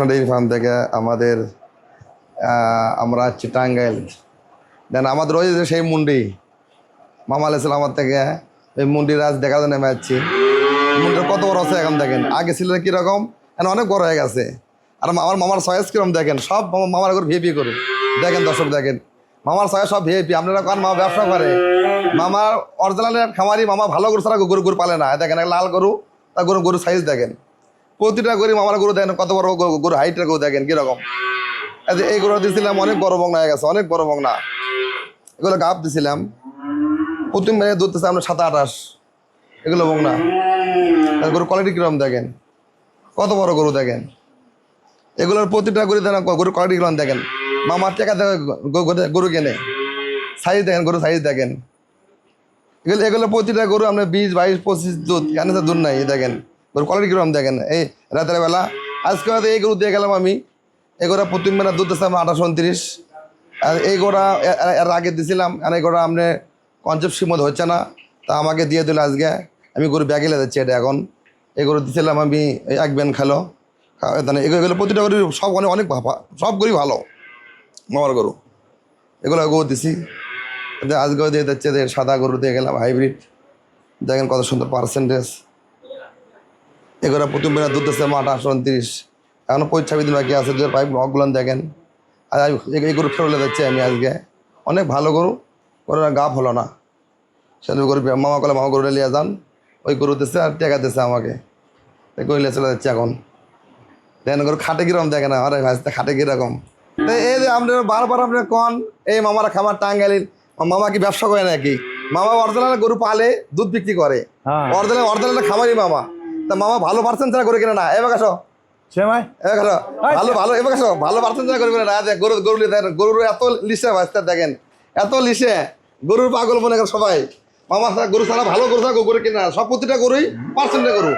Farm থেকে আমাদের আমরা আছি টাঙ্গাইল। দেন আমাদের ওই যে সেই মুন্ডি, মামা আলাইছিল আমার থেকে ওই মুন্ডির আজ দেখা যায় নেমে যাচ্ছি মুন্ডির কত বড় আছে এখন দেখেন। আগে ছিল কীরকম এখন অনেক বড় হয়ে গেছে। আর আমার মামার সয়েস কীরকম দেখেন? সব মামা- মামার ঘর ভিএপি করুন। দেখেন দর্শক, দেখেন। মামার সয়েস সব ভিএপি আপনারা কারণ মামা ব্যবসা করে? মামার অরিজিনালের খামারি মামা ভালো গরু ছাড়া গরু গরু পালে না। দেখেন লাল গরু তা গরু গরু সাইজ দেখেন। প্রতিটা গরু মামার গরু দেখেন, কত বড় গরু- গরু হাইটের গরু দেখেন, কীরকম। এই গরু দিয়েছিলাম অনেক বড় বংনা হয়ে গেছে, অনেক বড় বংনা। এগুলো গাপ দিছিলাম। প্রথম মেয়ে ধরতেছে আমরা সাত আঠাশ এগুলো বংনা। গরুর কোয়ালিটি কীরকম দেখেন? কত বড় গরু দেখেন? এগুলোর প্রতিটা গরু দেখেন, গরুর কোয়ালিটি কীরকম দেখেন? মামার টাকা দেখে গ- গ- গরু কেনে। সাইজ দেখেন গরু সাইজ দেখেন। এগুলো এগুলো প্রতিটা গরু আপনার বিশ, বাইশ, পঁচিশ দুধ কেন দুধ নাই দেখেন। গরু কোয়ালিটি কীরকম দেখেন? এই রাতের বেলা, আজকে হয়তো এই গরু দিয়ে গেলাম আমি। এই গোড়া প্রথম বেলা দুধ দিচ্ছিলাম আঠাশো, উনত্রিশ। আর এই গোড়া এর আগে দিছিলাম, আর এই গোড়া আপনি কনসেপ্ট সিমত হচ্ছে না। তা আমাকে দিয়ে দিল আজকে। আমি গরু ব্যাগে দিচ্ছি এটা এখন। এই গরু দিছিলাম আমি এক বেন খেলো। মানে এগুলো প্রতিটা গরু সব অনেক অনেক সব গরুই ভালো। মামার গরু। এগুলো গরু দিছি। আজকেও দিয়ে দিচ্ছে সাদা গরু দিয়ে গেলাম হাইব্রিড দেখেন কত সুন্দর পার্সেন্টেজ এগুলো প্রথম বেলা দুধ দিচ্ছে আমার আঠাশো উনত্রিশ এখনও পরীক্ষা বিদিন বাকি আছে দুধের পাইপ অগুলো দেখেন। আর এই- গরু ফেরলে যাচ্ছি আমি আজকে। অনেক ভালো গরু ওর গাপ হলো না। সেদিন গরু মামা কলে মামা গরুটা নিয়ে যান ওই গরু দিচ্ছে আর টাকা দিচ্ছে আমাকে। কইলে চলে যাচ্ছে এখন। দেখেন গরু খাটে কীরকম দেখে না আরে ভাই খাটে কীরকম। তো এই যে আপনার বারবার আপনি কন এই মামারা খামার টাঙ্গাইলির মামা কি ব্যবসা করে নাকি? মামা অরিজিনাল গরু পালে দুধ বিক্রি করে। হ্যাঁ। অরিজিনাল অরিজিনাল খামারি মামা। তা মামা ভালো পার্সেন্ট ছাড়া করে কিনে না। এবার আসো সেমাই এবার আসো ভালো ভালো এবার আসো ভালো পার্সেন্ট ছাড়া করে কিনে না। গরু গরু দেখেন গরুর এত লিসে বাঁচতে দেখেন। এত লিসে। গরুর পাগল মনে করে সবাই। মামার সাথে গরু ছাড়া ভালো গরু ছাড়া গরু কিনে সব প্রতিটা গরুই পার্সেন্টে গরু।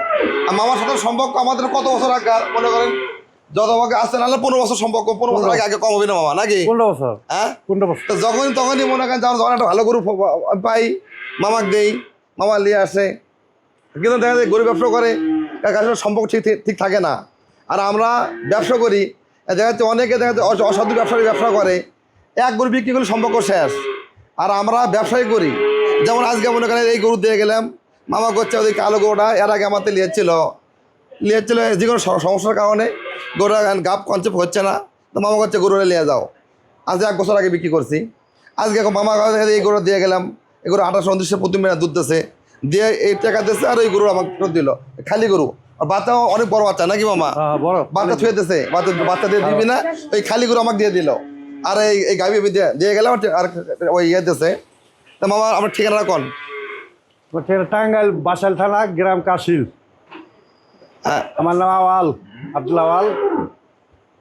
আর মামার সাথে সম্পর্ক আমাদের কত বছর আগে মনে করেন যত আমাকে আসতে নাহলে পনেরো বছর সম্পর্ক। পনেরো বছর আগে আগে কম হবে না মামা নাকি? বছর। হ্যাঁ? কোনটা বছর। তো তখনই মনে করেন যখন একটা ভালো গরু পাই মামাক দেই মামা নিয়ে আসে। কিন্তু দেখা যায় গরু ব্যবসা করে তার কাছে সম্পর্ক ঠিক ঠিক- থাকে না। আর আমরা ব্যবসা করি দেখা যাচ্ছে অনেকে দেখা যাচ্ছে অসাধু ব্যবসায়ী ব্যবসা করে। এক গরু বিক্রি করলে সম্পর্ক শেষ। আর আমরা ব্যবসায়ী করি। যেমন আজকে মনে করেন এই গরু দিয়ে গেলাম, মামা করছে ওই কালো গরুটা, এর আগে আমাদের লিয়েছিল। লিয়েছিল, যে কোনো সমস্যার কারণে গরুটা গাপ কনসেপ্ট হচ্ছে না। তো মামা করছে, গরুটা নিয়ে যাও। আজ এক বছর আগে বিক্রি করছি। আজকে এখন মামা এই গরু দিয়ে গেলাম। এই গরু আঠাশো উনত্রিশে প্রতি মেলা দুধ দিচ্ছে দিয়ে এই টাকা দিচ্ছে আর ওই গরু আমাকে ফেরত দিল। খালি গরু। আর বাচ্চাও অনেক বড় বাচ্চা নাকি মামা? হ্যাঁ বাচ্চা ছুঁয়ে দিচ্ছে বাচ্চা বাচ্চা দিয়ে দিবি না ওই খালি গরু আমাকে দিয়ে দিল। আর এই এই গাভি দিয়ে দিয়ে গেলাম আর- ওই ইয়ে দিচ্ছে তা মামা আমার ঠিকানা কোন? টাঙ্গাইল বাসাইল থানা গ্রাম কাশিল। হ্যাঁ। আমার নাম আওয়াল আব্দুল আওয়াল।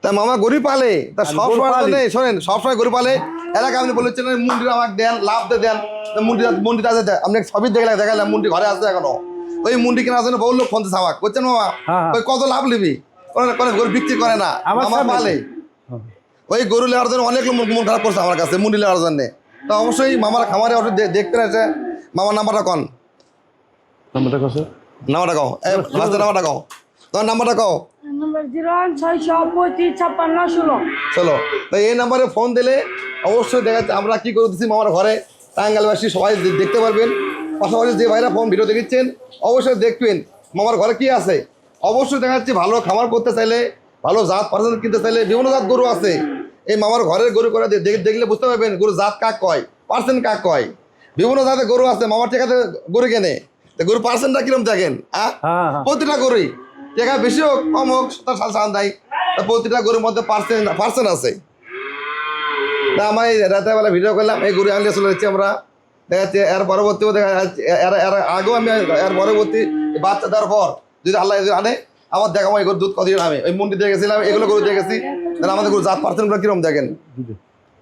তা মামা গরু পালে তা আমি সব সময় তো পালি। নেই শোনেন সবসময় গরু পালে। এলাকা আপনি বলেছিলেন মুন্ডির আমাকে দেন লাভ দেন। তা মুন্ডি আছে আপনি সবই দেখলাম দেখালাম মুন্ডি ঘরে আছে এখনও। ওই মুন্ডি কেনার জন্য বহু লোক ফোন দিচ্ছে আমাকে। বলছেন মামা হ্যাঁ, হ্যাঁ। ওই কত লাভ নিবি? করে করে গরু বিক্রি করে না। আমার পালে। ওই গরু নেওয়ার জন্য অনেক লোক মন খারাপ করছে আমার কাছে মুন্ডি নেওয়ার জন্য। তো অবশ্যই মামার খামারে দে- দেখতে আছে মামার নাম্বারটা কন? নম্বরটা কত নাম্বারটা কও। নাম্বারটা কও। তোমার নাম্বারটা কও? চলো তো এই নাম্বারে ফোন দিলে অবশ্যই দেখা আমরা কী করে দিচ্ছি মামার ঘরে। টাঙ্গালবাসী সবাই দেখতে পারবেন। পাশাপাশি যে ভাইরা ফোন ভিডিও দেখেছেন অবশ্যই দেখবেন মামার ঘরে কি আছে। অবশ্যই দেখা যাচ্ছে ভালো খামার করতে চাইলে ভালো জাত পার্সেন্ট কিনতে চাইলে বিভিন্ন জাত গরু আছে। এই মামার ঘরের গরু করে দেখ- দেখলে বুঝতে পারবেন গরু জাত কাক কয় পার্সেন্ট কাক কয়। বিভিন্ন জাতের গরু আছে মামার টেকাতে গরু কেনে। তো গরু পার্সেন্টটা কিরম দেখেন হ্যাঁ হ্যাঁ হ্যাঁ। প্রতিটা গরুই। টাকা বেশি হোক, কম হোক, তার সাল সাল দেয় প্রতিটা গরুর মধ্যে পার্সেন্ট পার্সেন্ট আছে। তা আমার এই রাতের বেলা ভিডিও করলাম, এই গরু আনলে চলে যাচ্ছি আমরা। দেখা যাচ্ছে এর পরবর্তীও দেখা যাচ্ছে, এর এর আগেও আমি এর পরবর্তী বাচ্চা দেওয়ার পর যদি আল্লাহ আনে আবার দেখাবো গরুর দুধ কত আমি। ওই মুন্ডি দিয়ে গেছিলাম, এগুলো গরু দিয়ে গেছি। তাহলে আমাদের গরু জাত পার্সেন্টগুলো কিরম দেখেন।